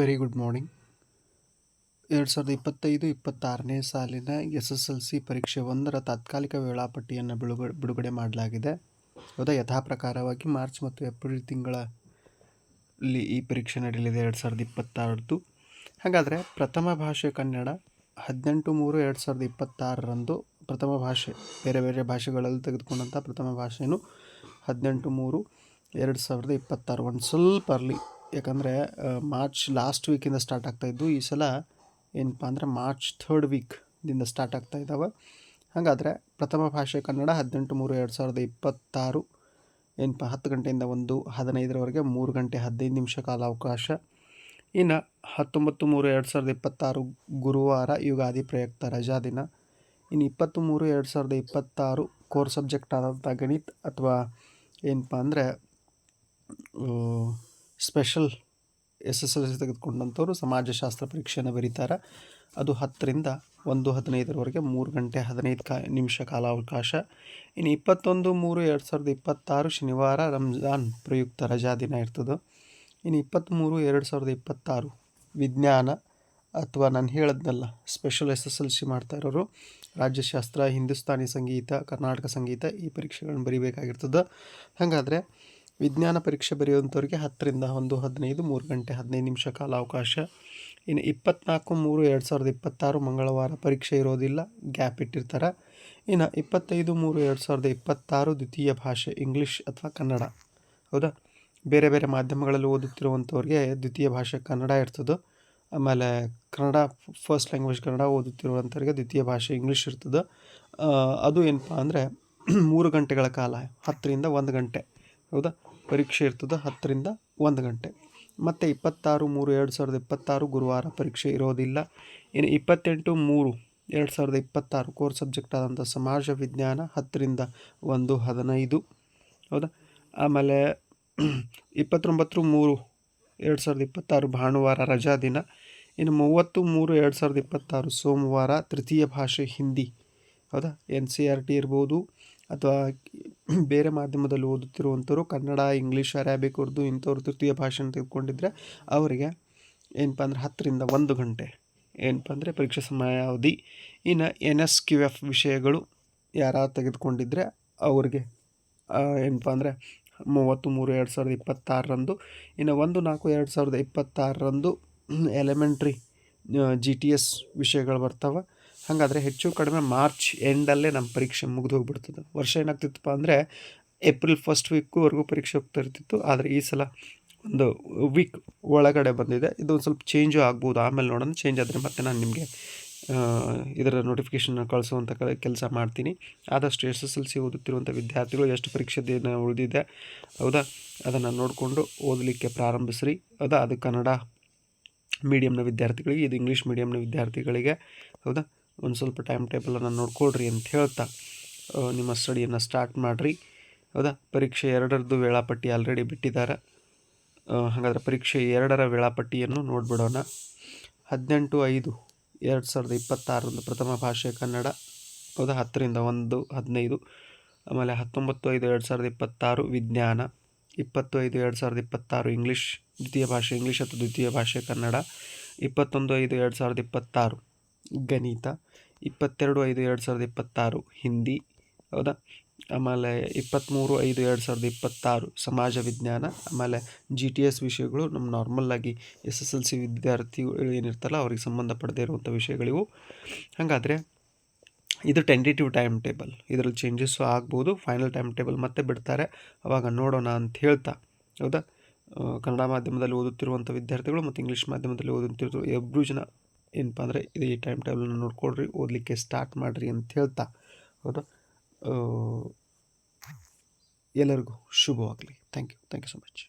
Very good morning ಎರಡು ಸಾವಿರದ ಇಪ್ಪತ್ತೈದು, ಇಪ್ಪತ್ತಾರನೇ ಸಾಲಿನ ಎಸ್ ಎಸ್ ಎಲ್ ಸಿ ಪರೀಕ್ಷೆ ಒಂದರ ತಾತ್ಕಾಲಿಕ ವೇಳಾಪಟ್ಟಿಯನ್ನು ಬಿಡುಗಡೆ ಬಿಡುಗಡೆ ಮಾಡಲಾಗಿದೆ. ಹೌದಾ? ಯಥಾ ಪ್ರಕಾರವಾಗಿ ಮಾರ್ಚ್ ಮತ್ತು ಏಪ್ರಿಲ್ ತಿಂಗಳಲ್ಲಿ ಈ ಪರೀಕ್ಷೆ ನಡೆಯಲಿದೆ ಎರಡು ಸಾವಿರದ ಇಪ್ಪತ್ತಾರದ್ದು ಹಾಗಾದರೆ ಪ್ರಥಮ ಭಾಷೆ ಕನ್ನಡ, ಹದಿನೆಂಟು ಮೂರು, ಎರಡು ಸಾವಿರದ ಇಪ್ಪತ್ತಾರರಂದು ಪ್ರಥಮ ಭಾಷೆ, ಬೇರೆ ಬೇರೆ ಭಾಷೆಗಳಲ್ಲಿ ತೆಗೆದುಕೊಂಡಂಥ ಪ್ರಥಮ ಭಾಷೆಯೂ ಹದಿನೆಂಟು ಮೂರು, ಎರಡು ಸಾವಿರದ ಇಪ್ಪತ್ತಾರು. ಒಂದು ಸ್ವಲ್ಪ ಅರ್ಲಿ. ಯಾಕಂದರೆ ಮಾರ್ಚ್ ಲಾಸ್ಟ್ ವೀಕಿಂದ ಸ್ಟಾರ್ಟ್ ಆಗ್ತಾಯಿದ್ದು ಈ ಸಲ ಏನಪ್ಪ ಅಂದರೆ ಮಾರ್ಚ್ ಥರ್ಡ್ ವೀಕ್ದಿಂದ ಸ್ಟಾರ್ಟ್ ಆಗ್ತಾ ಇದ್ದಾವೆ ಹಾಗಾದರೆ ಪ್ರಥಮ ಭಾಷೆ ಕನ್ನಡ ಹದಿನೆಂಟು ಮೂರು ಎರಡು ಸಾವಿರದ ಇಪ್ಪತ್ತಾರು ಏನಪ್ಪ, ಹತ್ತು ಗಂಟೆಯಿಂದ ಒಂದು ಹದಿನೈದರವರೆಗೆ ಮೂರು ಗಂಟೆ ಹದಿನೈದು ನಿಮಿಷ ಕಾಲ ಅವಕಾಶ ಇನ್ನು ಹತ್ತೊಂಬತ್ತು ಮೂರು ಎರಡು ಸಾವಿರದ ಇಪ್ಪತ್ತಾರು ಗುರುವಾರ ಯುಗಾದಿ ಪ್ರಯುಕ್ತ ರಜಾ ದಿನ. ಇನ್ನು ಇಪ್ಪತ್ತು ಮೂರು ಎರಡು ಸಾವಿರದ ಇಪ್ಪತ್ತಾರು ಕೋರ್ ಸಬ್ಜೆಕ್ಟ್ ಆದಂಥ ಗಣಿತ ಅಥವಾ ಏನಪ್ಪ ಅಂದರೆ special S S L C ತೆಗೆದುಕೊಂಡಂಥವ್ರು ಸಮಾಜಶಾಸ್ತ್ರ ಪರೀಕ್ಷೆಯನ್ನು ಬರೀತಾರೆ. ಅದು ಹತ್ತರಿಂದ ಒಂದು ಹದಿನೈದರವರೆಗೆ ಮೂರು ಗಂಟೆ ಹದಿನೈದು ಕಾ ನಿಮಿಷ ಕಾಲಾವಕಾಶ. ಇನ್ನು ಇಪ್ಪತ್ತೊಂದು ಮೂರು ಎರಡು ಸಾವಿರದ ಇಪ್ಪತ್ತಾರು ಶನಿವಾರ ರಂಜಾನ್ ಪ್ರಯುಕ್ತ ರಜಾ ದಿನ ಇರ್ತದೆ. ಇನ್ನು ಇಪ್ಪತ್ತ್ಮೂರು ಎರಡು ಸಾವಿರದ ಇಪ್ಪತ್ತಾರು ವಿಜ್ಞಾನ ಅಥವಾ ನಾನು ಹೇಳದ್ನಲ್ಲ, special S S L C ಮಾಡ್ತಾ ಇರೋರು, ರಾಜ್ಯಶಾಸ್ತ್ರ, ಹಿಂದೂಸ್ತಾನಿ ಸಂಗೀತ, ಕರ್ನಾಟಕ ಸಂಗೀತ ಈ ಪರೀಕ್ಷೆಗಳನ್ನು ಬರೀಬೇಕಾಗಿರ್ತದೆ. ಹಾಗಾದರೆ ವಿಜ್ಞಾನ ಪರೀಕ್ಷೆ ಬರೆಯುವಂಥವ್ರಿಗೆ ಹತ್ತರಿಂದ ಒಂದು, ಹದಿನೈದು, ಮೂರು ಗಂಟೆ, ಹದಿನೈದು ನಿಮಿಷ ಕಾಲ ಅವಕಾಶ. ಇನ್ನು ಇಪ್ಪತ್ನಾಲ್ಕು, ಮೂರು, ಎರಡು ಸಾವಿರದ ಇಪ್ಪತ್ತಾರು ಮಂಗಳವಾರ ಪರೀಕ್ಷೆ ಇರೋದಿಲ್ಲ, ಗ್ಯಾಪ್ ಇಟ್ಟಿರ್ತಾರೆ. ಇನ್ನು ಇಪ್ಪತ್ತೈದು, ಮೂರು, ಎರಡು ಸಾವಿರದ ಇಪ್ಪತ್ತಾರು ದ್ವಿತೀಯ ಭಾಷೆ, ಇಂಗ್ಲೀಷ್ ಅಥವಾ ಕನ್ನಡ. ಹೌದಾ? ಬೇರೆ ಬೇರೆ ಮಾಧ್ಯಮಗಳಲ್ಲಿ ಓದುತ್ತಿರುವಂಥವ್ರಿಗೆ ದ್ವಿತೀಯ ಭಾಷೆ ಕನ್ನಡ ಇರ್ತದೆ. ಆಮೇಲೆ ಕನ್ನಡ ಫಸ್ಟ್ ಲ್ಯಾಂಗ್ವೇಜ್ ಕನ್ನಡ ಓದುತ್ತಿರುವಂಥವ್ರಿಗೆ ದ್ವಿತೀಯ ಭಾಷೆ ಇಂಗ್ಲೀಷ್ ಇರ್ತದೆ. ಅದು ಏನಪ್ಪ ಅಂದರೆ ಮೂರು ಗಂಟೆಗಳ ಕಾಲ, ಹತ್ತರಿಂದ ಒಂದು ಗಂಟೆ. ಹೌದಾ? ಪರೀಕ್ಷೆ ಇರ್ತದೆ ಹತ್ತರಿಂದ ಒಂದು ಗಂಟೆ. ಮತ್ತು ಇಪ್ಪತ್ತಾರು ಮೂರು ಎರಡು ಸಾವಿರದ ಇಪ್ಪತ್ತಾರು ಗುರುವಾರ ಪರೀಕ್ಷೆ ಇರೋದಿಲ್ಲ. ಇನ್ನು ಇಪ್ಪತ್ತೆಂಟು ಮೂರು ಎರಡು ಸಾವಿರದ ಇಪ್ಪತ್ತಾರು ಕೋರ್ ಸಬ್ಜೆಕ್ಟ್ ಆದಂಥ ಸಮಾಜ ವಿಜ್ಞಾನ ಹತ್ತರಿಂದ ಒಂದು ಹದಿನೈದು. ಹೌದಾ? ಆಮೇಲೆ ಇಪ್ಪತ್ತೊಂಬತ್ತು ಮೂರು ಎರಡು ಸಾವಿರದ ಇಪ್ಪತ್ತಾರು ಭಾನುವಾರ ರಜಾ ದಿನ. ಇನ್ನು ಮೂವತ್ತು ಮೂರು ಎರಡು ಸಾವಿರದ ಇಪ್ಪತ್ತಾರು ಸೋಮವಾರ ತೃತೀಯ ಭಾಷೆ ಹಿಂದಿ. ಹೌದಾ? ಎನ್ ಸಿ ಆರ್ ಟಿ ಇರ್ಬೋದು ಅಥವಾ ಬೇರೆ ಮಾಧ್ಯಮದಲ್ಲಿ ಓದುತ್ತಿರುವಂಥವ್ರು ಕನ್ನಡ, ಇಂಗ್ಲೀಷ್, ಅರಾಬಿಕ್ ಉರ್ದು ಇಂಥವ್ರು ತೃತೀಯ ಭಾಷೆನ ತೆಗೆದುಕೊಂಡಿದ್ರೆ ಅವರಿಗೆ ಏನಪ್ಪ ಅಂದರೆ ಹತ್ತರಿಂದ ಒಂದು ಗಂಟೆ ಏನಪ್ಪ ಅಂದರೆ ಪರೀಕ್ಷೆ ಸಮಯಾವಧಿ. ಇನ್ನು ಎನ್ ಎಸ್ ಕ್ಯೂ ಎಫ್ ವಿಷಯಗಳು ಯಾರು ತೆಗೆದುಕೊಂಡಿದ್ರೆ ಅವ್ರಿಗೆ ಏನಪ್ಪ ಅಂದರೆ ಮೂವತ್ತು ಮೂರು ಎರಡು ಸಾವಿರದ ಇಪ್ಪತ್ತಾರರಂದು. ಇನ್ನು ಒಂದು ನಾಲ್ಕು, ಎರಡು ಸಾವಿರದ ಇಪ್ಪತ್ತಾರರಂದು ಎಲಿಮೆಂಟ್ರಿ ಜಿ ಟಿ ಎಸ್ ವಿಷಯಗಳು ಬರ್ತಾವೆ. ಹಾಗಾದರೆ ಹೆಚ್ಚು ಕಡಿಮೆ ಮಾರ್ಚ್ ಎಂಡಲ್ಲೇ ನಮ್ಮ ಪರೀಕ್ಷೆ ಮುಗಿದು ಹೋಗ್ಬಿಡ್ತದೆ ವರ್ಷ ಏನಾಗ್ತಿತ್ತಪ್ಪ ಅಂದರೆ ಏಪ್ರಿಲ್ ಫಸ್ಟ್ ವೀಕ್ವರೆಗೂ ಪರೀಕ್ಷೆ ಹೋಗ್ತಾ ಇರ್ತಿತ್ತು. ಆದರೆ ಈ ಸಲ ಒಂದು ವೀಕ್ ಒಳಗಡೆ ಬಂದಿದೆ. ಇದು ಒಂದು ಸ್ವಲ್ಪ ಚೇಂಜು ಆಗ್ಬೋದು. ಆಮೇಲೆ ನೋಡೋಣ. ಚೇಂಜ್ ಆದರೆ ಮತ್ತೆ ನಾನು ನಿಮಗೆ ಇದರ ನೋಟಿಫಿಕೇಷನ್ ಕಳಿಸುವಂಥ ಕೆಲಸ ಮಾಡ್ತೀನಿ. ಆದಷ್ಟು ಎಸ್ ಎಸ್ ಎಲ್ ಸಿ ಓದುತ್ತಿರುವಂಥ ವಿದ್ಯಾರ್ಥಿಗಳು ಎಷ್ಟು ಪರೀಕ್ಷೆ ದಿನ ಉಳಿದಿದೆ, ಹೌದಾ? ಅದನ್ನು ನೋಡಿಕೊಂಡು ಓದಲಿಕ್ಕೆ ಪ್ರಾರಂಭಿಸ್ರಿ. ಹೌದಾ? ಅದು ಕನ್ನಡ ಮೀಡಿಯಮ್ನ ವಿದ್ಯಾರ್ಥಿಗಳಿಗೆ, ಇದು ಇಂಗ್ಲೀಷ್ ಮೀಡಿಯಮ್ನ ವಿದ್ಯಾರ್ಥಿಗಳಿಗೆ, ಹೌದಾ? ಒಂದು ಸ್ವಲ್ಪ ಟೈಮ್ ಟೇಬಲನ್ನು ನೋಡ್ಕೊಳ್ರಿ ಅಂತ ಹೇಳ್ತಾ ನಿಮ್ಮ ಸ್ಟಡಿಯನ್ನು ಸ್ಟಾರ್ಟ್ ಮಾಡಿರಿ. ಹೌದಾ? ಪರೀಕ್ಷೆ ಎರಡರದ್ದು ವೇಳಾಪಟ್ಟಿ ಆಲ್ರೆಡಿ ಬಿಟ್ಟಿದ್ದಾರೆ ಹಾಗಾದರೆ ಪರೀಕ್ಷೆ ಎರಡರ ವೇಳಾಪಟ್ಟಿಯನ್ನು ನೋಡಿಬಿಡೋಣ. ಹದಿನೆಂಟು ಐದು, ಎರಡು ಸಾವಿರದ ಇಪ್ಪತ್ತಾರರಂದು ಪ್ರಥಮ ಭಾಷೆ ಕನ್ನಡ, ಹೌದಾ? ಹತ್ತರಿಂದ ಒಂದು, ಹದಿನೈದು, ಆಮೇಲೆ ಹತ್ತೊಂಬತ್ತು ಐದು, ಎರಡು ಸಾವಿರದ ಇಪ್ಪತ್ತಾರು ವಿಜ್ಞಾನ, ಇಪ್ಪತ್ತು ಐದು, ಎರಡು ಸಾವಿರದ ಇಪ್ಪತ್ತಾರು ಇಂಗ್ಲೀಷ್ ದ್ವಿತೀಯ ಭಾಷೆ ಇಂಗ್ಲೀಷ್ ಅಥವಾ ದ್ವಿತೀಯ ಭಾಷೆ ಕನ್ನಡ, ಇಪ್ಪತ್ತೊಂದು ಐದು, ಎರಡು ಸಾವಿರದ ಇಪ್ಪತ್ತಾರು ಗಣಿತ, ಇಪ್ಪತ್ತೆರಡು ಐದು ಎರಡು ಸಾವಿರದ ಇಪ್ಪತ್ತಾರು, ಹಿಂದಿ, ಹೌದಾ? ಆಮೇಲೆ ಇಪ್ಪತ್ತ್ಮೂರು ಐದು ಎರಡು ಸಾವಿರದ ಇಪ್ಪತ್ತಾರು, ಸಮಾಜ ವಿಜ್ಞಾನ, ಆಮೇಲೆ ಜಿ ಟಿ ಎಸ್ ವಿಷಯಗಳು ನಮ್ಮ ನಾರ್ಮಲ್ಲಾಗಿ ಎಸ್ ಎಸ್ ಎಲ್ ಸಿ ವಿದ್ಯಾರ್ಥಿಗಳು ಏನಿರ್ತಲ್ಲ ಅವ್ರಿಗೆ ಸಂಬಂಧಪಡದೇ ಇರುವಂಥ ವಿಷಯಗಳಿವು. ಹಾಗಾದರೆ ಇದು ಟೆಂಟೇಟಿವ್ ಟೈಮ್ ಟೇಬಲ್ ಇದರಲ್ಲಿ ಚೇಂಜಸ್ಸು ಆಗ್ಬೋದು ಫೈನಲ್ ಟೈಮ್ ಟೇಬಲ್ ಮತ್ತೆ ಬಿಡ್ತಾರೆ. ಅವಾಗ ನೋಡೋಣ ಅಂತ ಹೇಳ್ತಾ, ಹೌದಾ? ಕನ್ನಡ ಮಾಧ್ಯಮದಲ್ಲಿ ಓದುತ್ತಿರುವಂಥ ವಿದ್ಯಾರ್ಥಿಗಳು ಮತ್ತು ಇಂಗ್ಲೀಷ್ ಮಾಧ್ಯಮದಲ್ಲಿ ಓದುತ್ತಿರುವ ಎಬ್ಬರೂ ಜನ ಏನಪ್ಪ ಅಂದರೆ ಇದು ಈ ಟೈಮ್ ಟೇಬಲ್ನ ನೋಡ್ಕೊಳ್ರಿ, ಓದಲಿಕ್ಕೆ ಸ್ಟಾರ್ಟ್ ಮಾಡಿರಿ ಅಂತ ಹೇಳ್ತಾ. ಹೌದಾ? ಎಲ್ಲರಿಗೂ ಶುಭವಾಗಲಿ. Thank you thank you so much